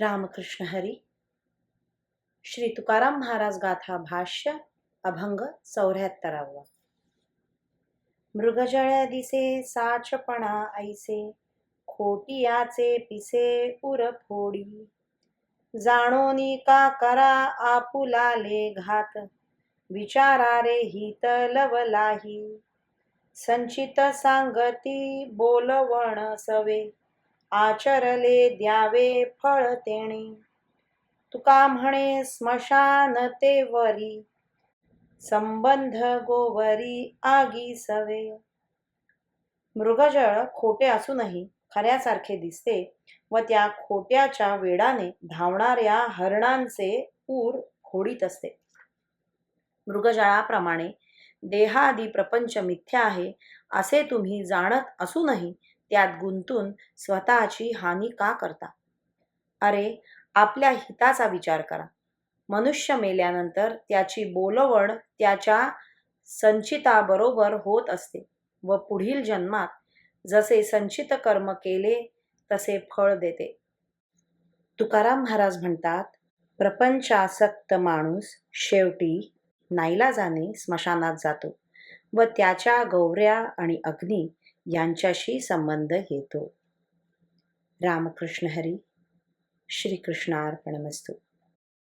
रामकृष्ण हरी। श्री तुकाराम महाराज गाथा भाष्य अभंग चौऱ्याहत्तरावा। मृगजळ्या दिसे साचपणा ऐसे खोटियाचे पिसे उर फोडी। जाणोनी का करा आपुलाले घात विचारा रे हित लवलाही। संचित सांगती बोलवण सवे। आचरले द्यावे फळ तेणे. तुका म्हणे स्मशान ते वरी संबंध गोवरी आगी सवे. मृगजळ खोटे असूनही खऱ्यासारखे दिसते व त्या खोट्याच्या वेडाने धावणाऱ्या हरणांचे पूर खोडीत असते. मृगजळाप्रमाणे देहादी प्रपंच मिथ्या आहे असे तुम्ही जाणत असूनही त्यात गुंतून स्वतःची हानी का करता? अरे आपल्या हिताचा विचार करा. मनुष्य मेल्यानंतर त्याची बोलवण त्याच्या संचिताबरोबर होत असते व पुढील जन्मात जसे संचित कर्म केले तसे फळ देते. तुकाराम महाराज म्हणतात प्रपंचासक्त माणूस शेवटी नाईलाजाने स्मशानात जातो व त्याच्या गौऱ्या आणि अग्नी यांच्याशी संबंध येतो रामकृष्ण हरी श्रीकृष्णार्पणमस्तू.